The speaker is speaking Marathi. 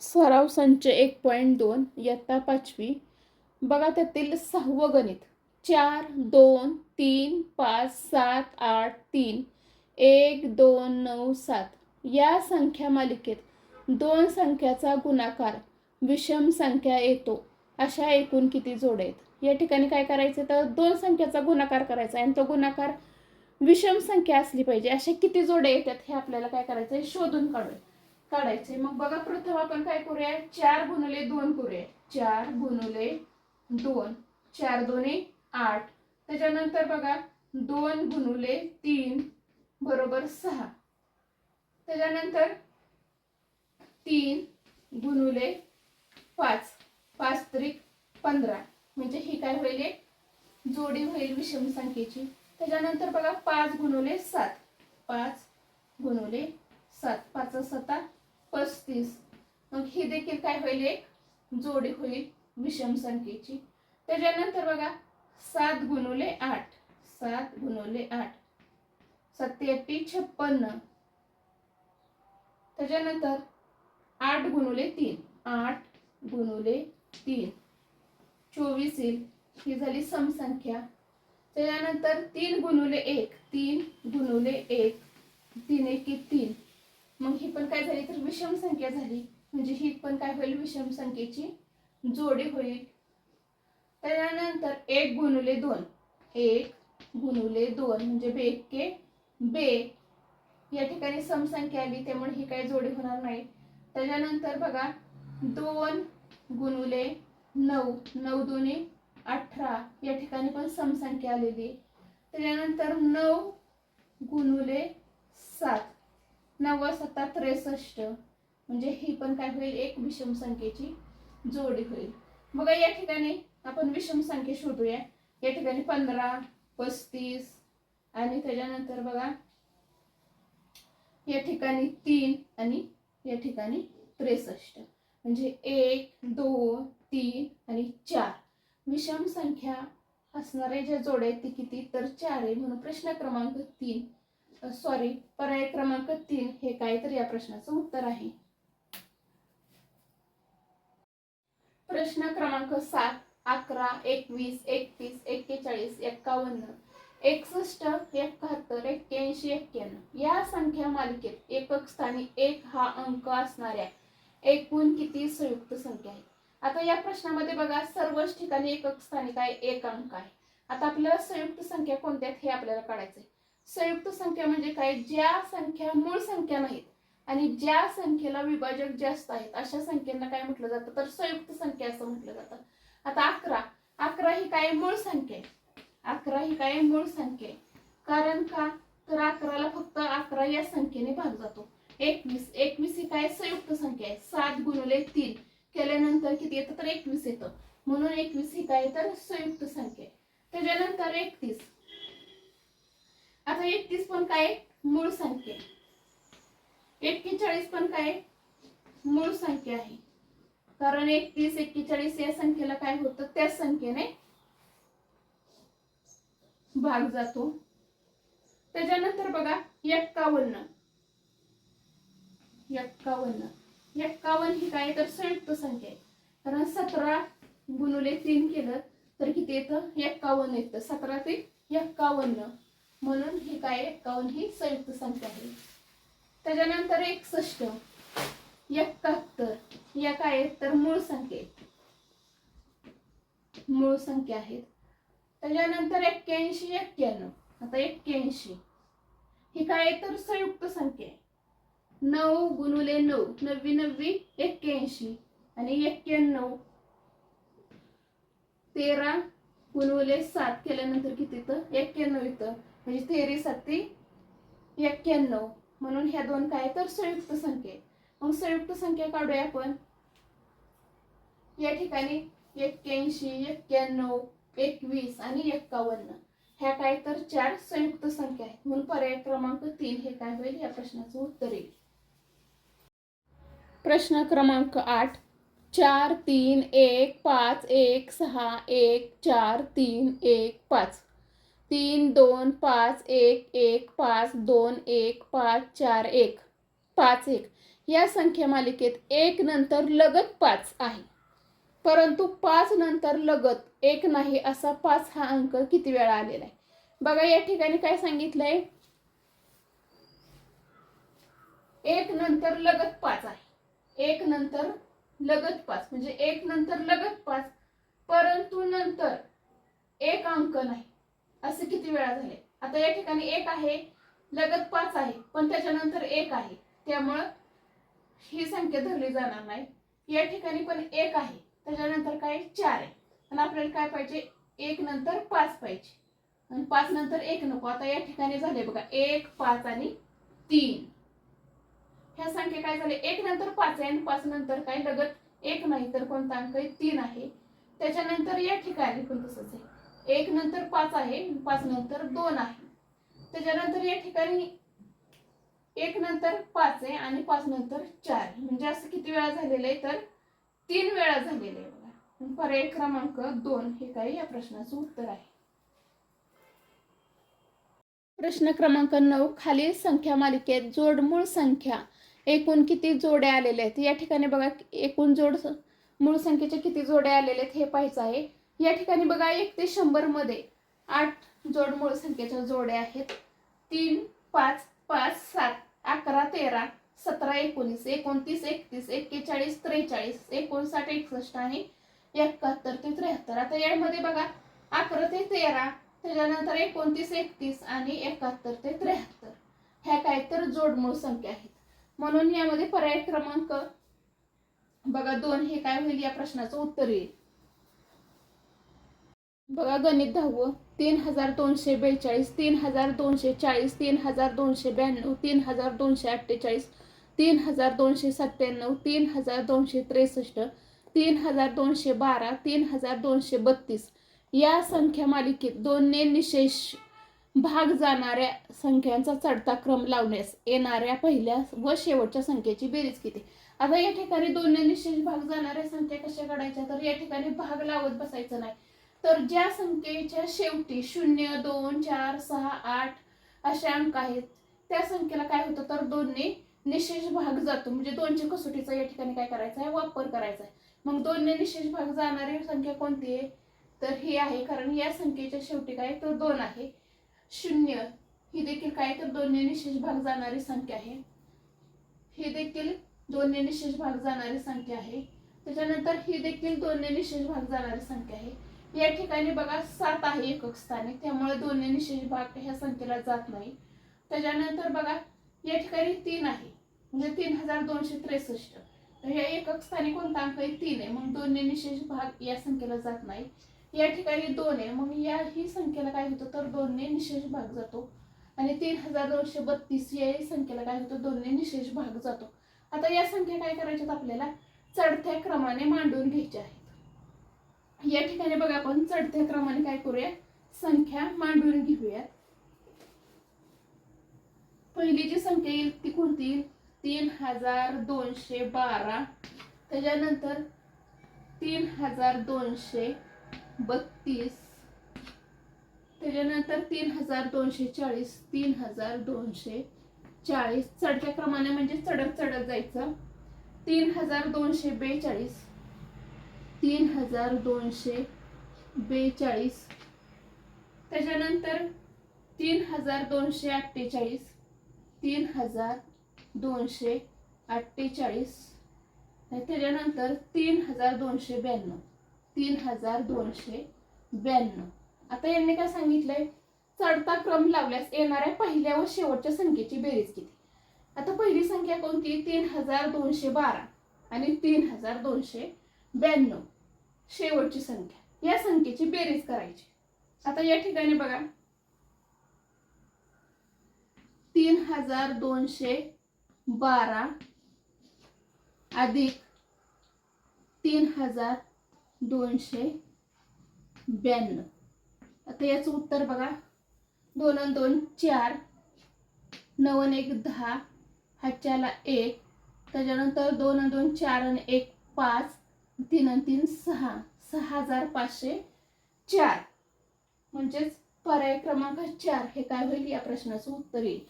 सराव संच एक पॉईंट दोन इयत्ता पाचवी. बघा त्यातील सहावं गणित. चार दोन तीन पाच सात आठ तीन. एक दोन नऊ सात. या संख्या मालिकेत दोन संख्याचा गुणाकार विषम संख्या येतो. अशा एकूण किती जोड्या आहेत? या ठिकाणी काय करायचं तर दोन संख्याचा गुणाकार करायचा आणि तो गुणाकार विषम संख्या असली पाहिजे. अशा किती जोड्या येतात हे आपल्याला काय करायचं आहे? शोधून काढूया. काढायचे. मग बघा प्रथम आपण काय करूया? चार गुणुले दोन करूया. चार गुणुले दोन. चार दोन्ही आठ. त्याच्यानंतर बघा दोन गुणुले तीन बरोबर सहा. त्याच्यानंतर तीन गुणुले पाच. पाच त्रिक पंधरा. म्हणजे ही काय होईल एक जोडी होईल विषम संख्येची. त्याच्यानंतर बघा पाच गुणुले सात. पाच गुणुले सात. पाच सता. पस्तीस. मग ही देखील काय होईल? एक जोडी होईल विषम संख्येची. त्याच्यानंतर बघा सात गुणवले आठ. सात गुणवले आठ. सत्याऐटी छप्पन्न. त्याच्यानंतर आठ गुणवले तीन. आठ गुणवले तीन. चोवीस येईल. ही झाली समसंख्या. त्याच्यानंतर तीन गुणवले एक. तीन गुणवले एक. तीन एक तीन. मग ही पण काय झाली तर विषम संख्या झाली. म्हणजे ही पण काय होईल? विषम संख्येची जोडी होईल. त्याच्यानंतर एक गुणुले दोन. एक गुणुले दोन म्हणजे बे के बे. या ठिकाणी समसंख्या आली त्यामुळे ही काही जोडी होणार नाही. त्याच्यानंतर बघा दोन गुणुले नऊ. नऊ दोन्ही अठरा. या ठिकाणी पण समसंख्या आलेली. त्याच्यानंतर नऊ गुणुले सात. नव्वद सत्ता त्रेसष्ट. म्हणजे ही पण काय होईल? एक विषम संख्येची जोडी होईल. बघा या ठिकाणी आपण विषम संख्या शोधूया. या ठिकाणी पंधरा पस्तीस आणि त्याच्यानंतर बघा या ठिकाणी तीन आणि या ठिकाणी त्रेसष्ट. म्हणजे एक दोन तीन आणि चार. विषम संख्या असणाऱ्या ज्या जोड्या आहेत ती किती? तर चार आहे. म्हणून प्रश्न क्रमांक तीन. सॉरी पर्याय क्रमांक तीन हे काय तर या प्रश्नाचं उत्तर आहे. प्रश्न क्रमांक सात अकरा एकवीस एकतीस एक्केचाळीस एक्कावन्न एकसष्ट एकाहत्तर एक्क्याऐंशी एक्क्याण्णव या संख्या मालिकेत एकक स्थानी एक हा अंक असणाऱ्या एकूण किती संयुक्त संख्या आहे आता या प्रश्नामध्ये बघा सर्वच ठिकाणी एकक स्थानी काय एक अंक आहे? आता आपल्याला संयुक्त संख्या कोणत्या आहेत हे आपल्याला काढायचं आहे संयुक्त संख्या म्हणजे काय? ज्या संख्या मूळ संख्या नाहीत आणि ज्या संख्येला विभाजक जास्त आहेत अशा संख्येला काय म्हटलं जातं? तर संयुक्त संख्या असं म्हटलं जातं. आता अकरा. अकरा ही काय मूळ संख्या आहे? अकरा ही काय मूळ संख्या आहे? कारण का? तर अकराला फक्त अकरा या संख्येने भाग जातो. एकवीस. एकवीस ही काय संयुक्त संख्या आहे? सात गुणुले तीन. केल्यानंतर किती येतं? तर एकवीस येतं. म्हणून एकवीस ही काय तर संयुक्त संख्या आहे. त्याच्यानंतर एकतीस. आता एकतीस पण काय? मूळ संख्या. आहे एक्केचाळीस पण काय? मूळ संख्या आहे. कारण एकतीस एक्केचाळीस या संख्येला काय होतं? त्याच संख्येने भाग जातो. त्याच्यानंतर बघा एक्कावन्न. एक्कावन्न. एक्कावन्न ही काय? तर संयुक्त संख्या आहे. कारण सतरा गुणुले तीन केलं तर किती येतं? एक्कावन्न येतं. सतरा ते एक्कावन्न. म्हणून ही काय एक्कावन्न ही संयुक्त संख्या आहे. त्याच्यानंतर एकसष्ट एकाहत्तर या काय आहेत? तर मूळ संख्या आहेत. मूळ संख्या आहेत. त्याच्यानंतर एक्क्याऐंशी एक्क्याण्णव. आता एक्क्याऐंशी. ही काय आहे? तर संयुक्त संख्या आहे. नऊ गुणुले नऊ नव्वी नव्वी एक्क्याऐंशी. आणि एक्क्याण्णव तेरा गुणुले सात केल्यानंतर किती तर एक्क्याण्णव येतं. म्हणजे तेरी साती एक्क्याण्णव. म्हणून ह्या दोन काय तर संयुक्त संख्या. मग संयुक्त संख्या काढूया आपण. या ठिकाणी एक्क्याऐंशी एक्क्याण्णव एकवीस आणि एक्कावन्न. ह्या काय तर चार संयुक्त संख्या आहेत. म्हणून पर्याय क्रमांक तीन हे काय होईल? या प्रश्नाचं उत्तर येईल. प्रश्न क्रमांक आठ. चार तीन एक पाच एक सहा एक चार तीन एक पाच. तीन दोन पाच एक एक पाच दोन एक पाच चार एक. पाच एक. या संख्या मालिकेत एक नंतर लगत पाच आहे. परंतु पाच नंतर लगत एक नाही असा पाच हा अंक किती वेळा आलेला आहे? बघा या ठिकाणी काय सांगितलंय? एक नंतर लगत पाच आहे. एक नंतर लगत पाच म्हणजे एक नंतर लगत पाच परंतु नंतर एक अंक नाही. असे किती वेळा झाले? आता या ठिकाणी एक आहे लगत पाच आहे पण त्याच्यानंतर एक आहे. त्यामुळं ही संख्या धरली जाणार नाही. या ठिकाणी पण एक आहे त्याच्यानंतर काय? चार आहे. आणि आपल्याला काय पाहिजे? एक नंतर पाच पाहिजे. आणि पाच नंतर एक नको. आता या ठिकाणी झाले बघा एक पाच आणि तीन. ह्या संख्या काय झाले? एक नंतर पाच आहे आणि पाच नंतर काय? लगत एक नाही तर कोणता अंक आहे? तीन आहे. त्याच्यानंतर या ठिकाणी पण तसंच आहे. एक नंतर पाच आहे पाच नंतर दोन आहे. त्याच्यानंतर या ठिकाणी एक नंतर पाच आहे आणि पाच नंतर चार म्हणजे असं किती वेळा झालेलं आहे? तर तीन वेळा झालेलं आहे बघा. पर्याय क्रमांक दोन हे काही या प्रश्नाचं उत्तर आहे. प्रश्न क्रमांक नऊ खालील संख्या मालिकेत जोडमूळ संख्या. एकूण किती जोड्या आलेल्या आहेत? या ठिकाणी बघा एकूण जोड मूळ संख्येच्या किती जोड्या आलेल्या आहेत हे पाहायचं आहे. या ठिकाणी बघा एक ते शंभरमध्ये आठ जोड मूळ संख्येच्या जोड्या आहेत. तीन पाच पाच सात अकरा तेरा सतरा एकोणीस एकोणतीस एकतीस एक्केचाळीस त्रेचाळीस एकोणसाठ एकसष्ट आणि एकाहत्तर ते त्र्याहत्तर. आता यामध्ये बघा अकरा ते तेरा त्याच्यानंतर एकोणतीस एकतीस आणि एकाहत्तर ते त्र्याहत्तर. ह्या काय तर जोडमूळ संख्या आहेत. म्हणून यामध्ये पर्याय क्रमांक बघा दोन हे काय होईल या प्रश्नाचं उत्तर येईल. बघा गणित दहावं. तीन हजार दोनशे बेचाळीस तीन हजार दोनशे चाळीस तीन हजार दोनशे ब्याण्णव तीन हजार दोनशे अठ्ठेचाळीस तीन हजार दोनशे सत्त्याण्णव तीन हजार दोनशे त्रेसष्ट तीन हजार दोनशे बारा तीन हजार दोनशे बत्तीस. या संख्या मालिकेत दोनने निशेष भाग जाणाऱ्या संख्यांचा चढता क्रम लावण्यास येणाऱ्या पहिल्या व शेवटच्या संख्येची बेरीज किती आता या ठिकाणी दोनने निशेष भाग जाणाऱ्या संख्या कशा काढायच्या? तर या ठिकाणी भाग लावत बसायचं नाही. तर ज्या संख्येच्या शेवटी शून्य दोन चार सहा आठ अशा अंक आहेत त्या संख्येला काय होतं? तर दोन्ही निशेष भाग जातो. म्हणजे दोनच्या कसोटीचा या ठिकाणी काय करायचा आहे? वापर करायचा आहे. मग दोनने निशेष भाग जाणारी संख्या कोणती आहे? तर ही आहे. कारण या संख्येच्या शेवटी काय? तर दोन आहे. शून्य. ही देखील काय तर दोनने निशेष भाग जाणारी संख्या आहे. ही देखील दोनने निशेष भाग जाणारी संख्या आहे. त्याच्यानंतर ही देखील दोनने निशेष भाग जाणारी संख्या आहे. या ठिकाणी बघा सात आहे एकक स्थानी. त्यामुळे दोन्ही निशेष भाग ह्या संख्येला जात नाही. त्याच्यानंतर बघा या ठिकाणी तीन आहे. म्हणजे तीन हजार दोनशे त्रेसष्ट. तर ह्या एकक स्थानी कोणता अंक आहे? तीन आहे. मग दोन्ही निशेष भाग या संख्येला जात नाही. या ठिकाणी दोन आहे. मग या ही संख्येला काय होतं? तर दोनने निशेष भाग जातो. आणि तीन हजार दोनशे बत्तीस या संख्येला काय होतं? दोनने निशेष भाग जातो. आता या संख्या काय करायच्यात आपल्याला? चढत्या क्रमाने मांडून घ्यायच्या आहेत. या ठिकाणी बघा आपण चढत्या क्रमाने काय करूया? संख्या मांडून घेऊयात. पहिली जी संख्या येईल ती कोणती? येईल तीन हजार दोनशे बारा. त्याच्यानंतर तीन हजार दोनशे बत्तीस. त्याच्यानंतर तीन हजार दोनशे चाळीस तीन हजार दोनशे चाळीस. चढत्या क्रमाने म्हणजे चढत चढत जायचं. तीन हजार दोनशे बेचाळीस तीन हजार दोनशे बेचाळीस. त्याच्यानंतर तीन हजार दोनशे अठ्ठेचाळीस तीन हजार दोनशे अठ्ठेचाळीस. आणि त्याच्यानंतर तीन हजार दोनशे ब्याण्णव. तीन हजार दोनशे ब्याण्णव. आता यांनी काय सांगितलंय? चढता क्रम लावल्यास येणाऱ्या पहिल्या व शेवटच्या संख्येची बेरीज किती? आता पहिली संख्या कोणती? तीन हजार दोनशे बारा आणि तीन हजार दोनशे ब्याण्णव. शेवटची संख्या. या संख्येची बेरीज करायची. आता या ठिकाणी बघा. तीन हजार दोनशे बारा अधिक तीन हजार दोनशे ब्याण्णव. आता याचं उत्तर बघा. दोन आणि दोन चार. नवन एक दहा. हातच्याला एक. त्याच्यानंतर दोन आणि दोन चार आणि एक पाच. तीन आणि तीन सहा. सहा हजार पाचशे चार. म्हणजेच पर्याय क्रमांक चार. हे काय होईल? या प्रश्नाचं उत्तर येईल.